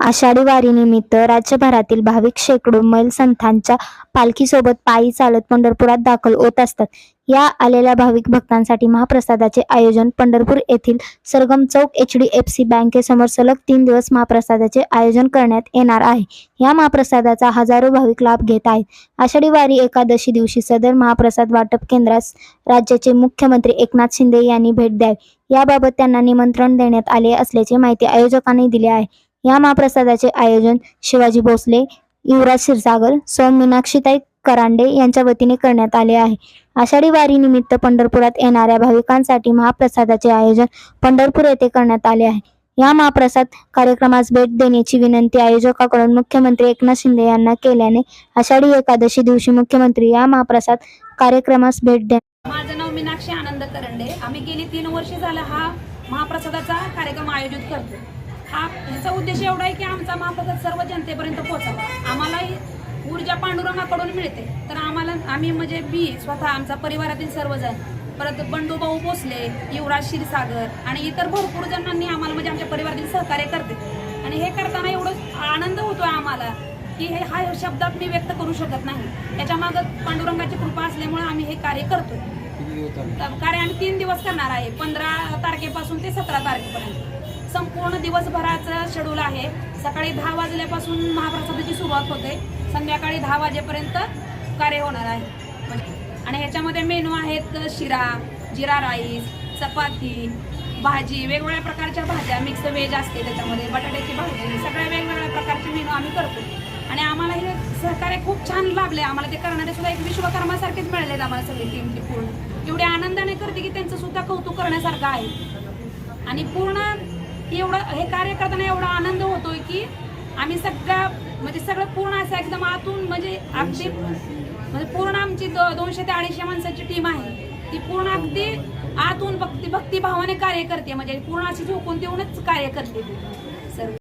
आषाढी वारीनिमित्त राज्यभरातील भाविक शेकडो मैल संतांच्या पालखीसोबत पायी चालत पंढरपुरात दाखल होत असतात. या आलेल्या भाविक भक्तांसाठी महाप्रसादाचे आयोजन पंढरपूर येथील Sargam Chowk H D F C बँकेसमोर सलग तीन दिवस महाप्रसादाचे आयोजन करण्यात येणार आहे. या महाप्रसादाचा हजारो भाविक लाभ घेत आहेत. आषाढी वारी एकादशी दिवशी सदर महाप्रसाद वाटप केंद्रास राज्याचे मुख्यमंत्री एकनाथ शिंदे यांनी भेट द्यावी. याबाबत त्यांना निमंत्रण देण्यात आले असल्याची माहिती आयोजकांनी दिली आहे. या महाप्रसादाचे आयोजन शिवाजी भोसले युवराज क्षीरसागर सौम मीनाक्षीताई करांडे यांच्या वतीने करण्यात आले आहे. आषाढी वारी निमित्त पंढरपुरात येणाऱ्या भाविकांसाठी महाप्रसादाचे आयोजन पंढरपूर येथे करण्यात आले आहे. या महाप्रसाद कार्यक्रमास भेट देण्याची विनंती आयोजकाकडून मुख्यमंत्री एकनाथ शिंदे यांना केल्याने आषाढी एकादशी दिवशी मुख्यमंत्री या महाप्रसाद कार्यक्रमास भेट द्या माझं नाव मीनाक्षी आनंद करंडे. आम्ही गेली तीन वर्ष झालं हा महाप्रसादाचा कार्यक्रम आयोजित करतो हा ह्याचा उद्देश एवढा आहे की आमचा महाप्रसाद सर्व जनतेपर्यंत पोहोचावा. आम्हालाही ऊर्जा पांडुरंगाकडून मिळते. तर आम्हाला आम्ही म्हणजे बी स्वतः आमचा परिवारातील सर्वजण परत बंडूभाऊ भोसले युवराज क्षीरसागर आणि इतर भरपूर जणांनी आम्हाला म्हणजे आमच्या परिवारातील सहकार्य करते. आणि हे करताना एवढं आनंद होतोय आम्हाला की हे हा शब्दात मी व्यक्त करू शकत नाही. त्याच्या मागं पांडुरंगाची कृपा असल्यामुळे आम्ही हे कार्य करतोय. कार्य आम्ही तीन दिवस करणार आहे. पंधरा तारखेपासून ते सतरा तारखेपर्यंत. संपूर्ण दिवसभराचं शेड्यूल आहे. सकाळी दहा वाजल्यापासून महाप्रसादाची सुरुवात होते. संध्याकाळी दहा वाजेपर्यंत कार्य होणार आहे. आणि ह्याच्यामध्ये मेनू आहेत शिरा जिरा राईस चपाती भाजी वेगवेगळ्या प्रकारच्या भाज्या मिक्स व्हेज असते त्याच्यामध्ये बटाट्याची भाजी सगळ्या वेगवेगळ्या प्रकारचे मेनू आम्ही करतो. आणि आम्हाला हे सहकार्य खूप छान लाभले आम्हाला ते करणारे सुद्धा एक विश्वकर्मासारखेच मिळालेत आम्हाला सगळी टीमची पूर्ण. एवढे आनंदाने करते की त्यांचं सुद्धा कौतुक करण्यासारखं आहे. आणि पूर्ण की एवढं हे कार्य करताना एवढा आनंद होतोय की आम्ही सगळ्या म्हणजे सगळं पूर्ण असं एकदम आतून म्हणजे अगदी म्हणजे पूर्ण आमची दोनशे ते अडीचशे माणसाची टीम आहे. ती पूर्ण अगदी आतून भक्ती भक्तिभावाने कार्य करते. म्हणजे पूर्ण अशी झोकून देऊनच कार्य करते ती.